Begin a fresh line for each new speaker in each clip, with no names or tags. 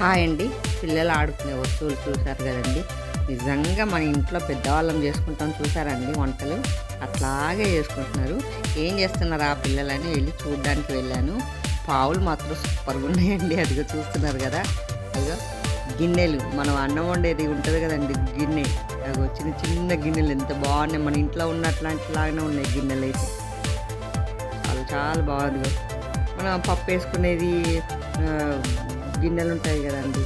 Hi అండి. పిల్లలు ఆడుకునే వస్తువులు చూశారు కదండి. నిజంగా మన ఇంట్లో పెద్దవాళ్ళం చేసుకుంటాం చూసారండి వంటలు. అట్లాగే చేసుకుంటున్నారు. ఏం చేస్తున్నారు ఆ పిల్లలని? వెళ్ళి చూడడానికి వెళ్ళాను. పావులు మాత్రం సూపర్గా ఉన్నాయండి. అదిగో చూస్తున్నారు కదా. అదిగో గిన్నెలు. మనం అన్నం వండేది ఉంటుంది కదండి గిన్నె. అదిగో చిన్న చిన్న గిన్నెలు. ఎంత బాగున్నాయి. మన ఇంట్లో ఉన్నట్లాంటి లాగానే ఉన్నాయి గిన్నెలు అయితే. చాలా చాలా బాగుంది. మనం పప్పు వేసుకునేది గిన్నెలు ఉంటాయి కదండి.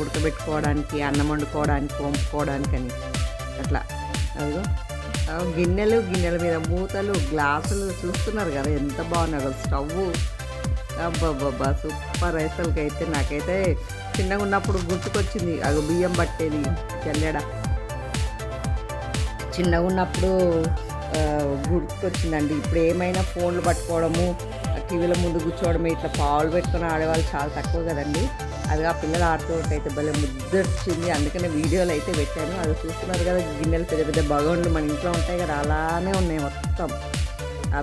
ఉడకబెట్టుకోవడానికి అన్నం వండుకోవడానికి వంపుకోవడానికి అని అట్లా. అదిగో. గిన్నెలు గిన్నెల మీద మూతలు గ్లాసులు చూస్తున్నారు కదా ఎంత బాగున్నాయి కదా స్టవ్ అబ్బాబ్బా సూపర్ అసలుకి అయితే నాకైతే చిన్నగా ఉన్నప్పుడు గుర్తుకొచ్చింది. అది బియ్యం పట్టేది జల్లెడ. చిన్నగా ఉన్నప్పుడు గుర్తుకొచ్చిందండి. ఇప్పుడు ఏమైనా ఫోన్లు పట్టుకోవడము టీవీల ముందు కూర్చోవడం ఇట్లా పావులు పెట్టుకుని ఆడేవాళ్ళు చాలా తక్కువ కదండి. అది ఆ పిల్లలు ఆడుతూ ఉంటే అయితే భలే ముద్దొచ్చింది. అందుకనే వీడియోలు అయితే పెట్టాను. అది చూస్తున్నారు కదా గిన్నెలు పెద్ద పెద్ద బగోన్లు మన ఇంట్లో ఉంటాయి కదా అలానే ఉన్నాయి మొత్తం.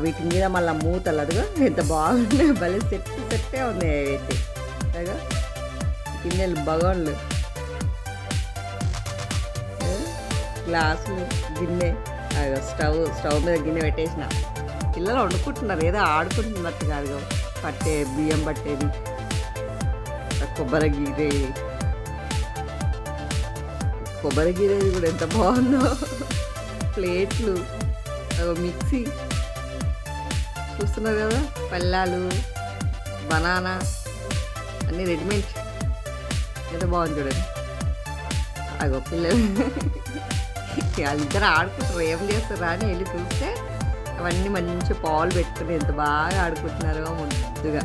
వీటి మీద మళ్ళీ మూతలు అదిగో ఎంత బాగున్నాయి భలే సెట్ సెట్టే ఉన్నాయి అవి అయితే. అదిగో గిన్నెలు బగోన్లు. గ్లాసులు గిన్నె అదిగో స్టవ్ స్టవ్ మీద గిన్నె పెట్టేసిన. పిల్లలు వండుకుంటున్నారు ఏదో ఆడుకుంటున్నట్టు కాదు పట్టే బియ్యం పట్టేది కొబ్బరి గీరే. కొబ్బరి గీరేది కూడా ఎంత బాగుందో. ప్లేట్లు మిక్సీ. చూస్తున్నారు కదా పల్లాలు బనానా అన్నీ రెడీమేడ్. ఎంత బాగుంది చూడండి. అగో పిల్లలు. వాళ్ళిద్దరు ఆడుకుంటారు ఏం చేస్తారా అని వెళ్ళి చూస్తే అవన్నీ మంచి పాలు పెట్టుకుని ఎంత బాగా ఆడుకుంటున్నారో ముద్దుగా.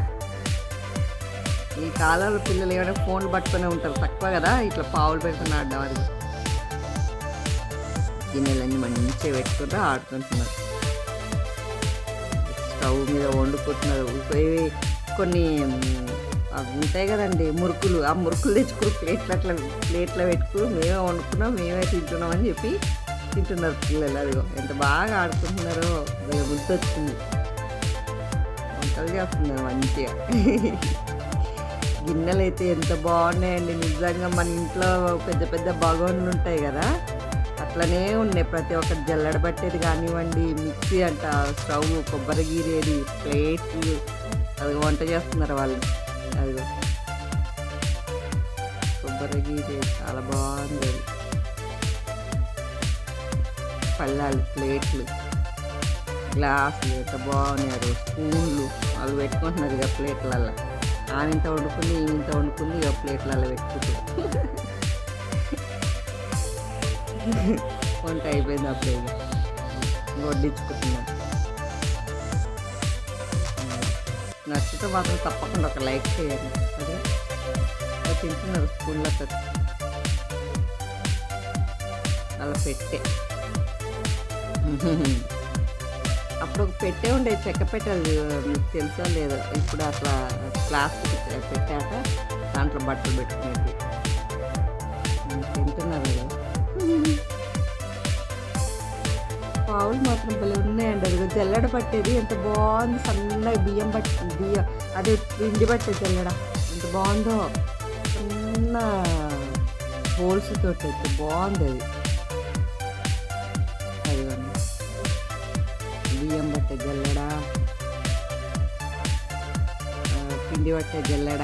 ఈ కాలంలో పిల్లలు ఏమైనా ఫోన్లు పట్టుకునే ఉంటారు తక్కువ కదా? ఇట్లా పావులు పెట్టుకుని ఆడడం అది. గిన్నెలన్నీ మంచిగా పెట్టుకుంటూ ఆడుకుంటున్నారు. స్టవ్ మీద వండుకుంటున్నారు. ఇవి కొన్ని అవి ఉంటాయి కదండి మురుకులు. ఆ మురుకులు తెచ్చుకుని ప్లేట్లు అట్లా ప్లేట్లో పెట్టుకుని మేమే వండుకున్నాం మేమే తింటున్నాం అని చెప్పి తింటున్నారు పిల్లలు అదిగో ఎంత బాగా ఆడుకుంటున్నారో భలే ముద్దు వచ్చింది వంటలు చేస్తున్నారు మంచిగా. గిన్నెలు అయితే ఎంత బాగున్నాయండి. నిజంగా మన ఇంట్లో పెద్ద పెద్ద బగోన్లు ఉంటాయి కదా అట్లనే ఉన్నాయి. ప్రతి ఒక్కటి జల్లడ పట్టేది కానివ్వండి మిక్సీ అంట స్టవ్ కొబ్బరి గీరేది ప్లేట్లు అది వంట చేస్తున్నారు వాళ్ళు. అదిగో. కొబ్బరి గీరేది చాలా బాగుంది పళ్ళాలు ప్లేట్లు గ్లాసులు ఎంత బాగున్నాయి స్పూన్లు వాళ్ళు పెట్టుకుంటున్నారు ఇక ప్లేట్లలో ఆనింత వండుకుంది ఈమెంత వండుకుంది ఇక ప్లేట్లలో పెట్టుకుంటారు వంట అయిపోయింది అప్పుడే ఇక. వడ్డించుకుంటున్నాను నచ్చితే మాత్రం తప్పకుండా ఒక లైక్ చేయండి. అదే తింటున్నారు స్కూల్లో అలా పెట్టే. అప్పుడు ఒక పెట్టే ఉండే చెక్క పెట్టాలి మీకు తెలుసా లేదో? ఇప్పుడు అట్లా ప్లాస్టిక్ పెట్టాక దాంట్లో బట్టలు పెట్టుకునేది. తింటున్నారు కదా పావులు మాత్రం భలే ఉన్నాయండి. అది తెల్లడ పట్టేది. ఎంత బాగుంది. సన్నగా బియ్యం పట్టి బియ్యం అదే పిండి పట్టేది తెల్లడ. ఎంత బాగుందో. చిన్న హోల్స్ తోటి బాగుంది అది. బియ్యం పట్టే జల్లెడ ఆ, పిండి పట్టే జల్లెడ